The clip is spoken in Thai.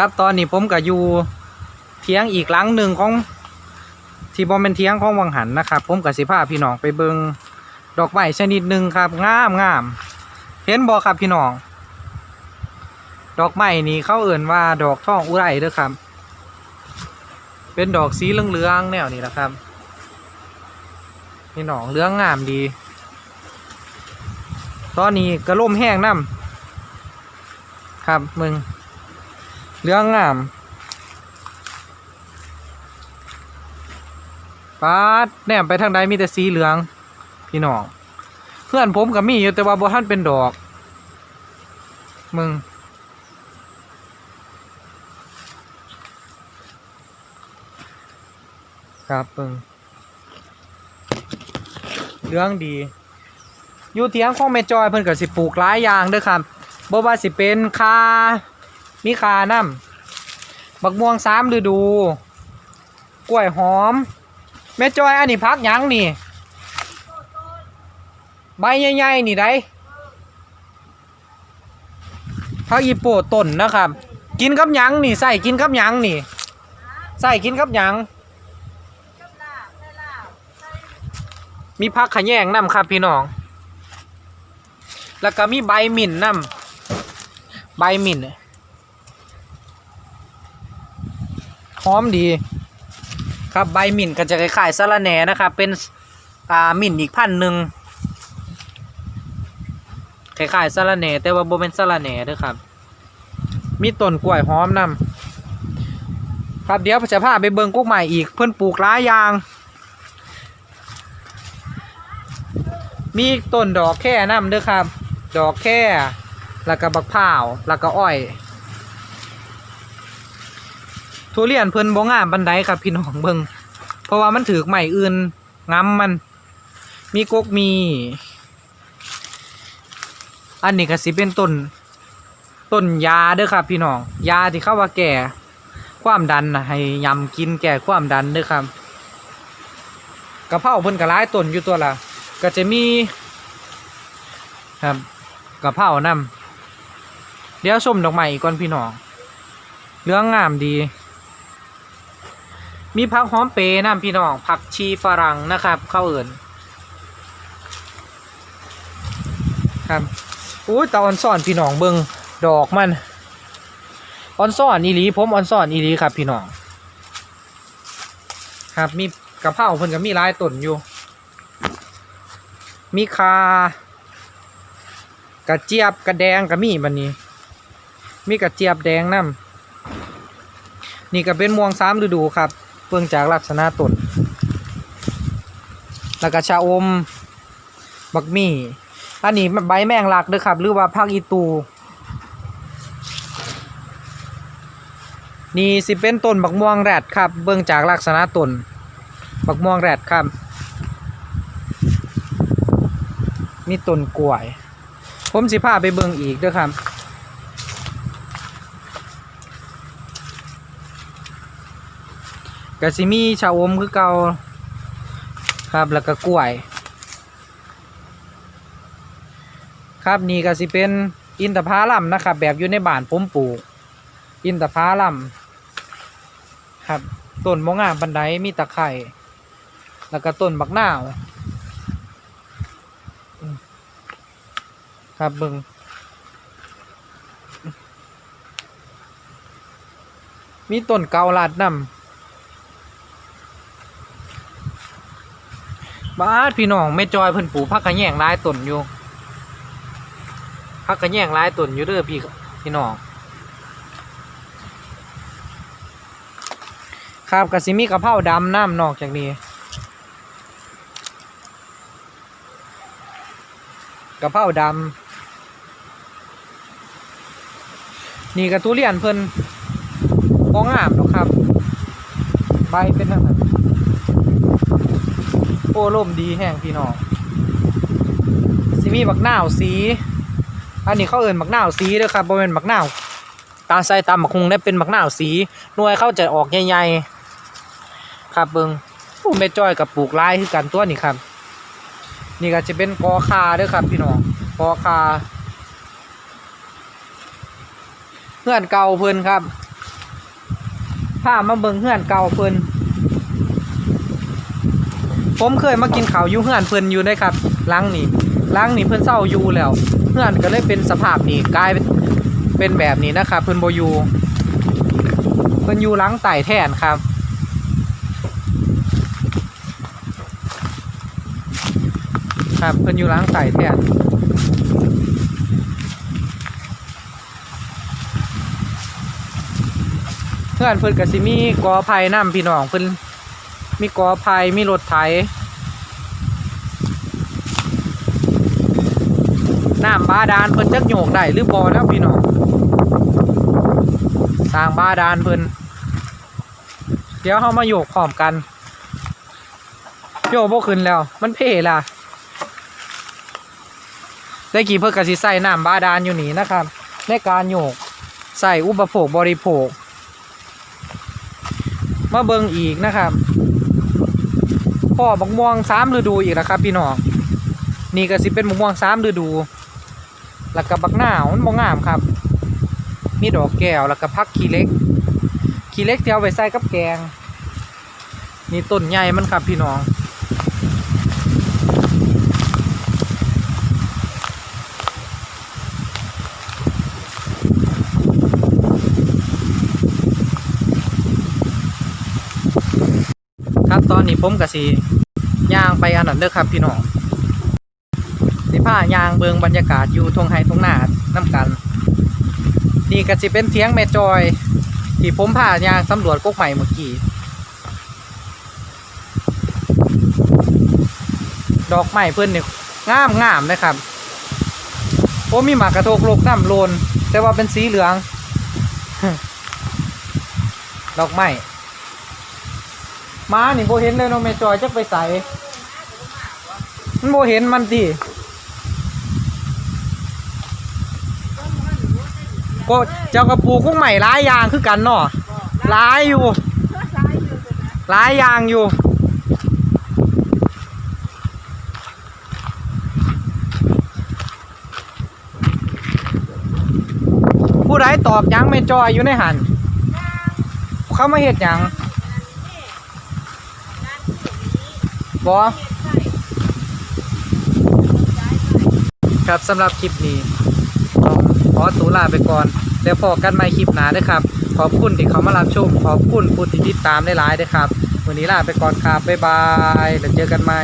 ครับตอนนี้ผมก็อยู่เทียงอีกหลังหนึ่งของที่บอมเป็นเทียงของวังหันนะครับ ผมกับสิพาพี่น้องไปเบิงดอกไม้ชนิดหนึ่งครับงามงามเห็นบอครับพี่น้อง ดอกไม้นี่เขาเอ่นว่าดอกท่องอุไรเด้อครับ เป็นดอกสีเหลืองๆแนวนี้นะครับพี่น้องเหลืองงามดี ตอนนี้กระล่มแห้งน้ำครับมึง เหลืองงามปาดแนมไปทางใดมีแต่สีเหลือง พี่น้องเพื่อนผมกับมีอยู่แต่ว่าบ่ท่านเป็นดอก มึง ครับมึงเหลืองดี อยู่เทียงของแม่จอยเพิ่นก็สิปลูกหลายอย่างเด้อครับบ่ว่าสิเป็นคา มีคาน้ำบักม่วงสามฤดู กล้วยหอม แม่จอยอันนี้พักยังนี่ ใบใหญ่ๆนี่ได้พักอีโปต้นนะครับ กินกับยังนี่ใส่กินกับยังนี่ใส่กินกับยังมีพักขะแยงน้ำครับพี่น้อง แล้วก็มีใบหมิ่นน้ำใบหมิ่นห อมดี ครับใบหมิ่นก็จะคล้ายๆสะระแหน่นะครับ เป็นอ่าหมิ่นอีกพันหนึ่งคล้ายๆสะระแหน่แต่ว่าโบเป็นสะระแหน่ด้วยครับ มีต้นกล้วยหอมนำครับเดี๋ยวจะพาไปเบิงกุ๊กใหม่อีกเพื่อนปลูกหลายยาง มีต้นดอกแค่น้ำด้อครับ ดอกแค่แล้วก็บักพร้าวแล้วก็อ้อย ทุเรียนเพิ่นบ่งามบันไดครับพี่น้องเบิ่งเพราะว่ามันถือใหม่อื่นง้ำมัน มีกกมี อันนี้ก็สิเป็นต้นต้นยาเด้อครับ พี่น้องยาที่เข้าว่าแก่ ความดันนะให้ยำกินแก่ความดันเด้อครับกระเพราเพิ่นก็หลายต้นอยู่ตัวละก็จะมีครับกระเพรานำเดี๋ยวชมดอกไม้อีกก่อนพี่น้องเรื่องงามดี มีผักหอมเปรย์นำพี่น้องผักชีฝรั่งนะครับข้าเอิ่นครับอู้ตาออนซ่อนพี่น้องเบิงดอกมันออนซ่อนอีหลีผมออนซ่อนอีหลีครับพี่น้องครับมีกะเพราเพิ่นก็มีลายต้นอยู่ มีคากระเจี๊ยบกระแดงก็มีบันนี้ มีกระเจี๊ยบแดงน้ำนี่ก็เป็นม่วงสามฤดูครับ เบื้องจากลักษณะต้นแล้วก็ชาอม บักมี่ อันนี้ใบแมงลักเด้อครับ หรือว่าผักอีตู นี่สิเป็นต้นบักม่วงแรดครับ เบื้องจากลักษณะต้นบักม่วงแรดครับ มีต้นกล้วย ผมสิพาไปเบิ่งอีกเด้วยครับ ก็สิมีชาอมคือเก่าครับแล้วก็กล้วย ครับนี่ก็สิเป็นอินทผลัมนะครับ แบบอยู่ในบ้านผมปลูก อินทผลัมครับต้นมะงามบันไดมีตะไคร่แล้วก็ต้นบักนาวครับเบิงมีต้นเกาลัดนำ บ้าดพี่น้องแม่จอยเพิ่นปลูกพักกระแยงหลายต้นอยู่พักกระแยงหลายต้นอยู่เด้อพี่พี่น้องครับกระสิมีกระเพราดำน้ำนอกจากนี้กระเพราดำนี่กระทุเรียนเพิ่นบ้องงามหรอกครับ ใบเป็นนั่นน่ะ โอ้ล่มดีแห้งพี่น้องสิมีบักหนาวสี อันนี้เขาเอิ้นบักหนาวสีเด้อครับบ่แม่นบักหนาวตาใส่ตามบักคงได้เป็นบักหนาวสีหน่วยเขาจะออกใหญ่ๆครับเบิงโอ้แม่จ้อยกับปลูกลายคือกันตัวนี่ครับ นี่ก็จะเป็นกอคาเด้วยครับ พี่น้องกอคาเพื่อนเก่าเพิ่อนครับพามาเบิงเฮือนเก่าเพิ่อน ผมเคยมากินข้าวอยู่เฮือนเพิ่นอยู่ได้ครับหลังนี่หลังนี่เพิ่นเศร้าอยู่แล้วเฮือนก็เลยเป็นสภาพนี้กลายเป็นเป็นแบบนี้นะครับเพิ่นโบยู่เพิ่นอยู่หลังไต่แทนครับครับเพิ่นอยู่หลังไต่แทนเพื่อนเพิ่นก็สิมีกอไผ่นํพี่น้องเพิ่น มีกอไผ่มีรถไถน้ำบาดาลเพิ่นจักโยกได้หรือบ่แล้วพี่น้องสร้างบาดาลเพิ่นเดี๋ยวเฮามาโยกพร้อมกัน โยกบ่ขึ้นแล้ว มันเพ่ล่ะ ได้กี่เพิ่นก็สิใส่น้ำบาดาลอยู่นี่นะครับ ในการโยกใส่อุปโภคบริโภค มาเบิงอีกนะครับ พ่อบักม่วงสามฤดูอีกแล้วครับ พี่น้องนี่ก็สิเป็นบักม่วงสามฤดู แล้วก็บักหน้ามันบ่งามครับ มีดอกแก้วแล้วก็พักขี้เล็กขี้เล็กที่เอาไปใส่กับแกงนี่ต้นใหญ่มันครับพี่น้อง ตอนนี้ผมกับสีย่างไปอันนั้นเด้อครับพี่น้องสิผ้ายางเบิงบรรยากาศอยู่ทงไฮทงหนาน้ำกัน นี่ก็สิเป็นเทียงแม่จอย ที่ผมผ่ายางสำรวจกกใหม่เมื่อกี้ดอกไม้เพื่อนนี่งามงามนะครับผมมีหมากกระทกโลกน้ำโลน แต่ว่าเป็นสีเหลือง ดอกไม้ มานี่โบเห็นเลยเนาะแม่จอยจักไปใส่มันโบเห็นมันดิก็เจ้ากระปูกุ้งใหม่ร้ายอยางคือกันเนาะร้ายอยู่ร้ายอยางอยู่ผู้ใดตอกหยังแม่จอยอยู่ในหันเขามาเห็ดยัง บอครับสำหรับคลิปนี้ต้องขอตัวลาไปก่อน แล้วพอกันใหม่คลิปหน้าด้วยครับ ขอบคุณที่เขามารับชม ขอบคุณผู้ที่ติดตามได้หลายด้วยครับ วันนี้ลาไปก่อนครับ บ๊ายบาย แล้วเจอกันใหม่